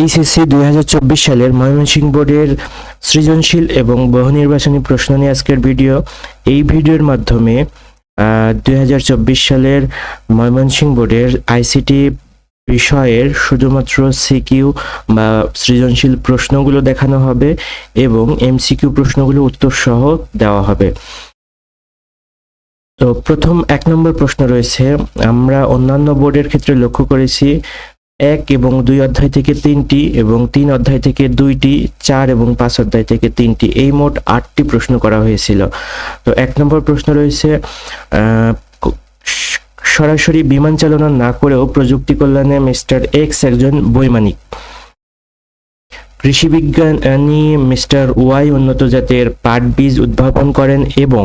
HSC দুই হাজার চব্বিশ সালের ময়মনসিংহ বোর্ডের সৃজনশীল এবং বহু নির্বাচনী প্রশ্ন নিয়ে আজকের ভিডিও। এই ভিডিওর মাধ্যমে দুই হাজার চব্বিশ সালের ময়মনসিংহ বোর্ডের আইসিটি বিষয়ের শুধুমাত্র সিকিউ বা সৃজনশীল প্রশ্নগুলো দেখানো হবে এবং এমসিকিউ প্রশ্নগুলো উত্তর সহ দেওয়া হবে। তো প্রথম এক নম্বর প্রশ্ন রয়েছে, আমরা অন্যান্য বোর্ডের ক্ষেত্রে লক্ষ্য করেছি এক এবং দুই অধ্যায় থেকে তিনটি এবং তিন অধ্যায় থেকে দুইটি, চার এবং পাঁচ অধ্যায় থেকে তিনটি, এই মোট আটটি প্রশ্ন করা হয়েছিল। তো এক নম্বর প্রশ্ন রয়েছে সরাসরি বিমান চালনা না করেও প্রযুক্তি কল্যাণে মিস্টার এক্স একজন বৈমানিক। কৃষি বিজ্ঞানী মিস্টার ওয়াই উন্নত জাতের পাট বীজ উদ্ভাবন করেন এবং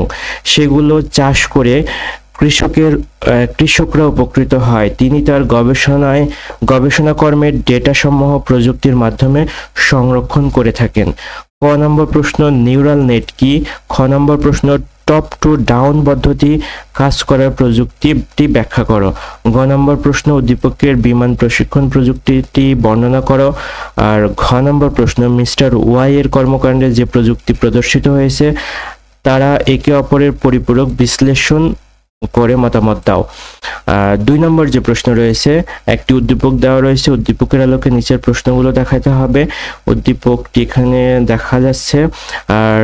সেগুলো চাষ করে কৃষকের কৃষকরা উপকৃত হয়। তিনি তার গবেষণায় গবেষণা কর্মের ডেটা সমূহ প্রযুক্তির মাধ্যমে সংরক্ষণ করে থাকেন। ক নম্বর প্রশ্ন, নিউরাল নেট কি? খ নম্বর প্রশ্ন, টপ টু ডাউন পদ্ধতি কাজ করার প্রযুক্তিটি ব্যাখ্যা করো। গ নম্বর প্রশ্ন, উদ্দীপকের বিমান প্রশিক্ষণ প্রযুক্তিটি বর্ণনা করো। আর ঘ নম্বর প্রশ্ন, মিস্টার ওয়াই এর কর্মকাণ্ডে যে প্রযুক্তি প্রদর্শিত হয়েছে, তারা একে অপরের পরিপূরক বিশ্লেষণ করে মতামত দাও। দুই নম্বর যে প্রশ্ন রয়েছে, একটি উদ্দীপক দেওয়া রয়েছে, উদ্দীপকের আলোকে নিচের প্রশ্নগুলো দেখাতে হবে। উদ্দীপকটি এখানে দেখা যাচ্ছে। আর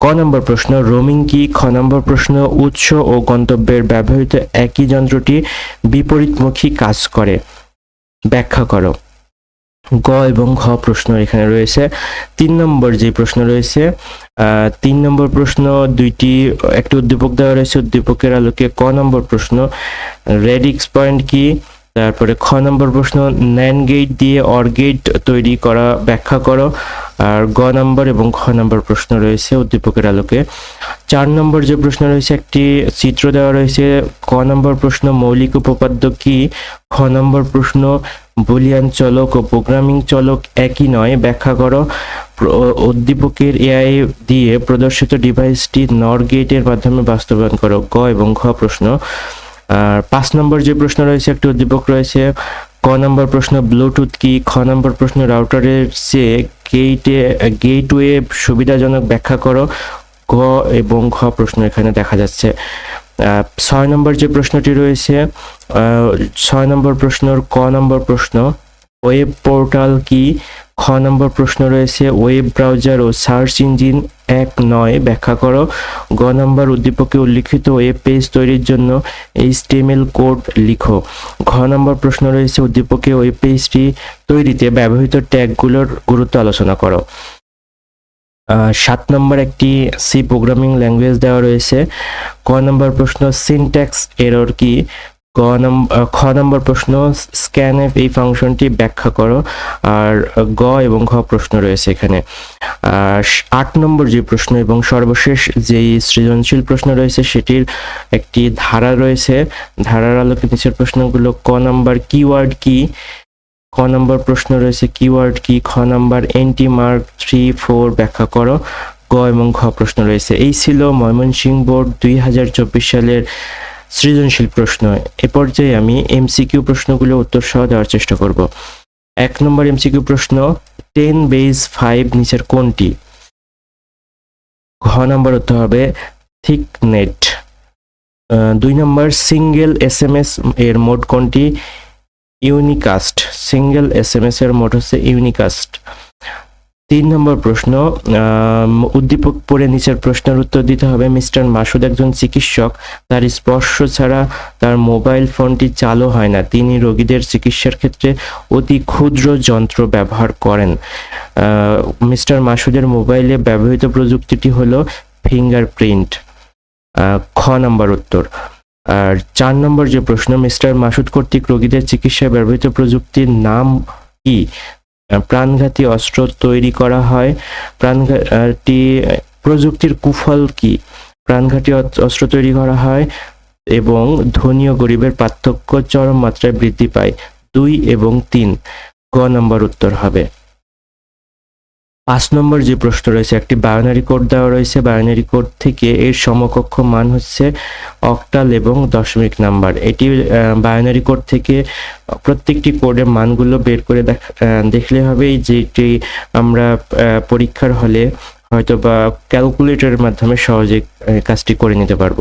ক নম্বর প্রশ্ন, রোমিং কি? খ নম্বর প্রশ্ন, উৎস ও গন্তব্যের ব্যবহৃত একই যন্ত্রটি বিপরীতমুখী কাজ করে। ব্যাখ্যা করো। গ এবং ঘ প্রশ্ন এখানে রয়েছে। তিন নম্বর যে প্রশ্ন রয়েছে তিন নম্বর প্রশ্ন দুইটি, একটি উদ্দীপক দেওয়া রয়েছে, উদ্দীপকের আলোকে ক নম্বর প্রশ্ন। রেডিক্স পয়েন্ট কি? তারপরে খ নম্বর প্রশ্ন ন্যান গেট দিয়ে অর গেট তৈরি করা ব্যাখ্যা করো। আর গ নম্বর এবং খ নম্বর প্রশ্ন রয়েছে উদ্দীপকের আলোকে। চার নম্বর যে প্রশ্ন রয়েছে, একটি চিত্র দেওয়া রয়েছে। ক নম্বর প্রশ্ন, মৌলিক উপপাদ্য কি? খ নম্বর প্রশ্ন, বুলিয়ান চলক ও প্রোগ্রামিং চলক একই নয়, ব্যাখ্যা করো। উদ্দীপকের এআই দিয়ে প্রদর্শিত ডিভাইসটি নর গেটের মাধ্যমে বাস্তবায়ন করো। গ এবং ঘ প্রশ্ন আর পাঁচ নম্বর যে প্রশ্ন রয়েছে, একটি উদ্দীপক রয়েছে, ক নম্বর প্রশ্ন ব্লুটুথ কি? খ নম্বর প্রশ্ন রাউটারের চেয়ে গেটে গেটওয়ে সুবিধাজনক ব্যাখ্যা করো। গ এবং ঘ প্রশ্ন এখানে দেখা যাচ্ছে। ছয় নম্বর যে প্রশ্নটি রয়েছে ছয় নম্বর প্রশ্নর ক নম্বর প্রশ্ন, ওয়েব পোর্টাল কি? খ নম্বর প্রশ্ন রয়েছে, ওয়েব ব্রাউজার ও সার্চ ইঞ্জিন এক নয় ব্যাখ্যা করো। গ নম্বর উদ্দীপকে উল্লিখিত ওয়েব পেজ তৈরির জন্য এইচটিএমএল কোড লিখো। ঘ নম্বর প্রশ্ন রয়েছে উদ্দীপকে ওয়েব পেজটি তৈরিতে ব্যবহৃত ট্যাগগুলোর গুরুত্ব আলোচনা করো। সাত নম্বর একটি সি প্রোগ্রামিং ল্যাঙ্গুয়েজ দেওয়া রয়েছে। ক নম্বর প্রশ্ন সিনট্যাক্স এরর কি? ক নম্বর খ নম্বর প্রশ্ন স্ক্যানএফ এই ফাংশনটি ব্যাখ্যা করো। আর গ এবং ঘ প্রশ্ন রয়েছে এখানে। আট নম্বর যে প্রশ্ন এবং সর্বশেষ যেই সৃজনশীল প্রশ্ন রয়েছে সেটির একটি ধারা রয়েছে। ধারার আলোকে নিচের প্রশ্নগুলো ক নম্বর কিওয়ার্ড কি? ক নম্বর প্রশ্ন রয়েছে কিওয়ার্ড কি? খ নম্বর এনটি মার্ক থ্রি ফোর ব্যাখ্যা করো। গ এবং ঘ প্রশ্ন রয়েছে। এই ছিল ময়মনসিংহ বোর্ড দুই হাজার চব্বিশ সালের সৃজনশীল প্রশ্ন। এ পর্যায়ে আমি এমসিকিউ প্রশ্নগুলো উত্তর সহ দেওয়ার চেষ্টা করব। এক নম্বর এমসিকিউ প্রশ্ন টেন বেজ ফাইভ নিচের কোনটি? ঘ নম্বর উত্তর হবে থিক নেট দুই নম্বর সিঙ্গেল এস এম এস এর মোড কোনটি? Unicast single S M S এর মোড হচ্ছে ইউনিকাস্ট তিন নম্বর প্রশ্ন উদ্দীপক পড়ে নিচের প্রশ্নের উত্তর দিতে হবে। মিস্টার মাসুদ একজন চিকিৎসক, তার স্পর্শ ছাড়া তার মোবাইল ফোনটি চালু হয় না। তিনি রোগীদের চিকিৎসার ক্ষেত্রে অতি ক্ষুদ্র যন্ত্র ব্যবহার করেন। মিস্টার মাসুদের মোবাইলে ব্যবহৃত প্রযুক্তিটি হলো ফিঙ্গারপ্রিন্ট। খ নম্বর উত্তর। আর চার নম্বর যে প্রশ্ন, মিস্টার মাসুদ কর্তৃক রোগীদের চিকিৎসায় ব্যবহৃত প্রযুক্তির নাম কি? প্রাণঘাতী অস্ত্র তৈরি করা হয়। প্রাণঘাতী প্রযুক্তির কুফল কি? প্রাণঘাতী অস্ত্র তৈরি করা হয় এবং ধনী ও গরিবের পার্থক্য চরম মাত্রায় বৃদ্ধি পায়। দুই এবং তিন। গ নম্বর উত্তর হবে। পাঁচ নম্বর যে প্রশ্ন রয়েছে, একটি বায়োনারি কোড দেওয়া রয়েছে। বায়োনারি কোড থেকে এর সমকক্ষ মান হচ্ছে অক্টাল এবং দশমিক নাম্বার। এটি বায়োনারি কোড থেকে প্রত্যেকটি কোডের মানগুলো বের করে দেখলে হবেই যেটি আমরা পরীক্ষার হলে হয়তো বা ক্যালকুলেটরের মাধ্যমে সহজে কাজটি করে নিতে পারব।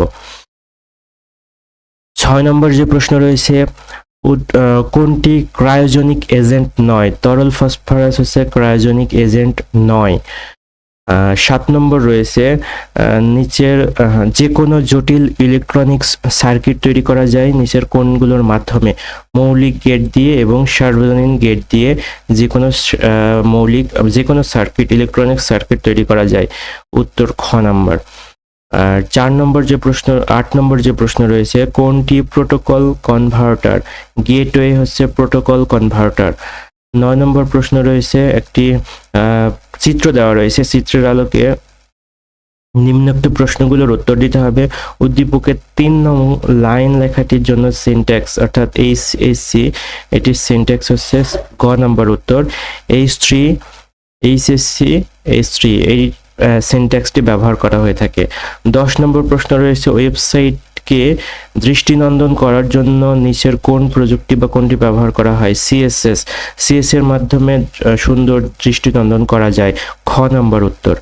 ছয় নম্বর যে প্রশ্ন রয়েছে কোনটি ক্রায়োজনিক এজেন্ট নয়? তরল ফসফরাস হচ্ছে ক্রায়োজনিক এজেন্ট নয়। সাত নম্বর রয়েছে নিচের যে কোনো জটিল ইলেকট্রনিক্স সার্কিট তৈরি করা যায় নিচের কোনগুলোর মাধ্যমে। মৌলিক গেট দিয়ে এবং সার্বজনীন গেট দিয়ে যে কোনো মৌলিক, যে কোনো সার্কিট ইলেকট্রনিক সার্কিট তৈরি করা যায়। উত্তর খ নাম্বার। আর চার নম্বর যে প্রশ্ন, আট নম্বর যে প্রশ্ন রয়েছে, কোনটি প্রোটোকল কনভার্টার গেটওয়ে হচ্ছে প্রোটোকল কনভার্টার নয় নম্বর প্রশ্ন রয়েছে, একটি চিত্র দেওয়া রয়েছে। চিত্রের আলোকে নিম্নোক্ত প্রশ্নগুলোর উত্তর দিতে হবে। উদ্দীপকের তিন নং লাইন লেখাটির জন্য সিনট্যাক্স অর্থাৎ এইচ এইচ সি এটির সিনট্যাক্স হচ্ছে গ নম্বর উত্তর। H three H S C H three এই সিনট্যাক্সটি ব্যবহার করা হয়ে থাকে। দশ নম্বর প্রশ্ন রয়েছে, ওয়েবসাইটকে দৃষ্টিনন্দন করার জন্য নিচের কোন প্রযুক্তি বা কোনটি ব্যবহার করা হয়? সিএসএস। সিএস এর মাধ্যমে সুন্দর দৃষ্টিনন্দন করা যায়। খ নম্বর উত্তর।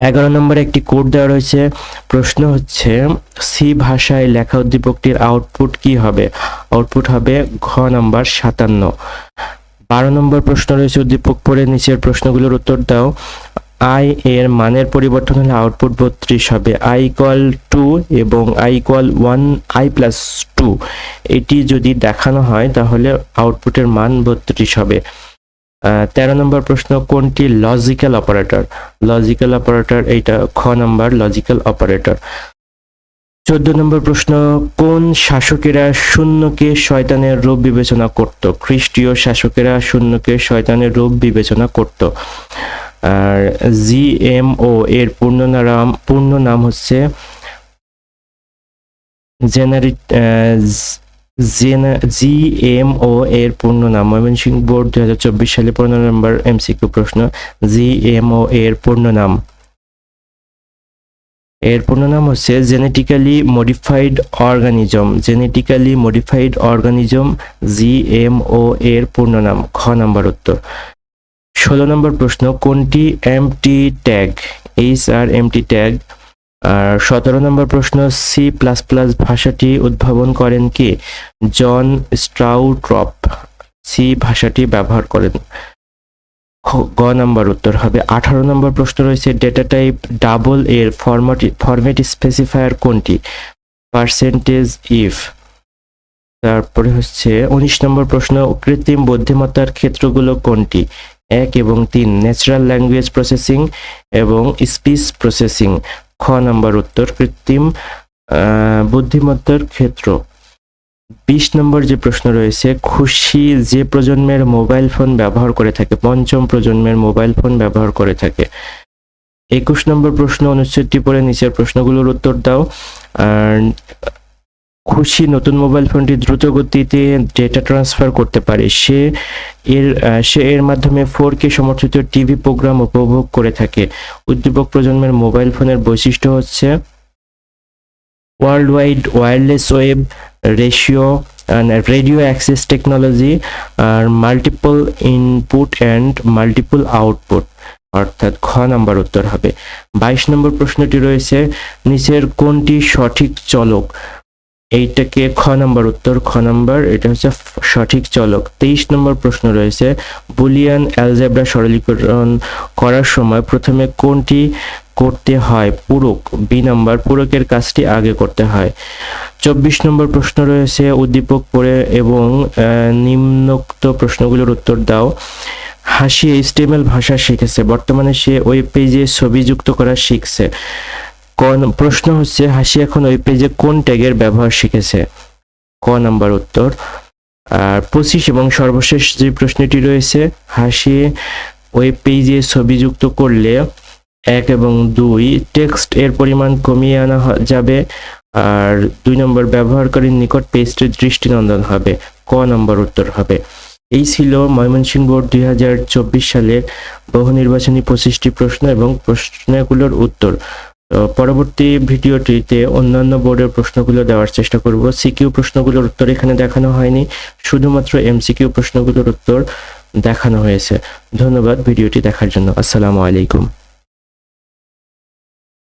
এগারো নম্বরে একটি কোড দেওয়া রয়েছে। প্রশ্ন হচ্ছে, সি ভাষায় লেখা উদ্দীপকটির আউটপুট কি হবে? আউটপুট হবে ঘ নাম্বার সাতান্ন। বারো নম্বর প্রশ্ন রয়েছে, উদ্দীপক পড়ে নিচের প্রশ্নগুলোর উত্তর দাও। আই এর মানের পরিবর্তন হলে আউটপুট বত্রিশ হবে। আই ইকুয়াল টু এবং I equal one I plus two এটি যদি দেখানো হয়, তাহলে আউটপুটের মান বত্রিশ হবে। তেরো নম্বর প্রশ্ন, কোনটি লজিক্যাল অপারেটর লজিক্যাল অপারেটর এইটা খ নম্বর লজিক্যাল অপারেটর চোদ্দ নম্বর প্রশ্ন, কোন শাসকেরা শূন্যকে শয়তানের রূপ বিবেচনা করত? খ্রিস্টীয় শাসকেরা শূন্যকে শয়তানের রূপ বিবেচনা করত। আর জিএমও এর পূর্ণ নাম পূর্ণ নাম হচ্ছে জেনারি জিএমও এর পূর্ণ নাম। ময়মনসিংহ বোর্ড দুই হাজার চব্বিশ সালে পনেরো নম্বর এমসিকিউ প্রশ্ন। জিএমও এর পূর্ণ নাম। এর পূর্ণ নাম হচ্ছে genetically modified organism. Genetically modified organism GMO এর পূর্ণ নাম। খ নাম্বার উত্তর। ষোলো নম্বর প্রশ্ন, কোনটি empty tag H R empty tag আর সতেরো নম্বর প্রশ্ন সি প্লাস প্লাস ভাষাটি উদ্ভাবন করেন কে? জন স্ট্রাউট্রপ। সি ভাষাটি ব্যবহার করেন। গ নাম্বার উত্তর হবে। আঠারো নম্বর প্রশ্ন রয়েছে ডেটা টাইপ ডাবল এর ফরম্যাট ফরম্যাট স্পেসিফায়ার কোনটি? পার্সেন্টেজ ইফ তারপরে হচ্ছে, উনিশ নম্বর প্রশ্ন, কৃত্রিম বুদ্ধিমত্তার ক্ষেত্রগুলো কোনটি? এক এবং তিন ন্যাচারাল ল্যাঙ্গুয়েজ প্রসেসিং এবং স্পিচ প্রসেসিং খ নাম্বার উত্তর, কৃত্রিম বুদ্ধিমত্তার ক্ষেত্র। বিশ নম্বর যে প্রশ্ন রয়েছে, খুশি যে প্রজন্মের মোবাইল ফোন ব্যবহার করে থাকে, পঞ্চম প্রজন্মের মোবাইল ফোন ব্যবহার করে থাকে। একুশ নম্বর প্রশ্ন অনুচ্ছেদটি পড়ে নিচের প্রশ্নগুলোর উত্তর দাও। আর খুশি নতুন মোবাইল ফোনটি দ্রুত গতিতে ডেটা ট্রান্সফার করতে পারে। সে এর সে এর মাধ্যমে ফোর কে সমর্থিত টিভি প্রোগ্রাম উপভোগ করে থাকে। উদ্দীপক প্রজন্মের মোবাইল ফোনের বৈশিষ্ট্য হচ্ছে world wide wireless web ratio radio access technology R multiple input and multiple output অর্থাৎ খ নাম্বার উত্তর হবে। বাইশ নম্বর প্রশ্নটি রয়েছে, নিচের কোনটি সঠিক চলক? এইটাকে খ নাম্বার উত্তর, খ নাম্বার, এটা হচ্ছে সঠিক চলক। তেইশ নম্বর প্রশ্ন রয়েছে, বুলিয়ান অ্যালজেব্রা সরলীকরণ করার সময় প্রথমে কোনটি করতে হয়? পূরক, বি নাম্বার, পূরকের কাজটি আগে করতে হয়। চব্বিশ নম্বর প্রশ্ন রয়েছে, উদ্দীপক পড়ে এবং নিম্নোক্ত প্রশ্নগুলোর উত্তর দাও। হাসি এইচটিএমএল ভাষা শিখেছে, বর্তমানে সে ওয়েব পেজে ছবি যুক্ত করা শিখছে। কোন প্রশ্ন হচ্ছে, হাসি এখন ওই পেজে কোন ট্যাগের ব্যবহার শিখেছে? ক নাম্বার উত্তর। আর পঁচিশ এবং সর্বশেষ যে প্রশ্নটি রয়েছে, হাসি ওয়েব পেজে ছবি যুক্ত করলে এক এবং দুই টেক্সট এর পরিমাণ কমিয়ে আনা যাবে। আর দুই নম্বর ব্যবহারকারীর নিকট পেজটির দৃষ্টিনন্দন হবে। ক নম্বর উত্তর হবে। এই ছিল ময়মনসিংহ বোর্ড দুই হাজার চব্বিশ সালের বহু নির্বাচনী পঁচিশটি প্রশ্ন এবং প্রশ্নগুলোর উত্তর। তো পরবর্তী ভিডিওটিতে অন্যান্য বোর্ডের প্রশ্নগুলো দেওয়ার চেষ্টা করব। সিকিউ প্রশ্নগুলোর উত্তর এখানে দেখানো হয়নি। শুধুমাত্র এমসিকিউ প্রশ্নগুলোর উত্তর দেখানো হয়েছে। ধন্যবাদ ভিডিওটি দেখার জন্য। আসসালামু আলাইকুম।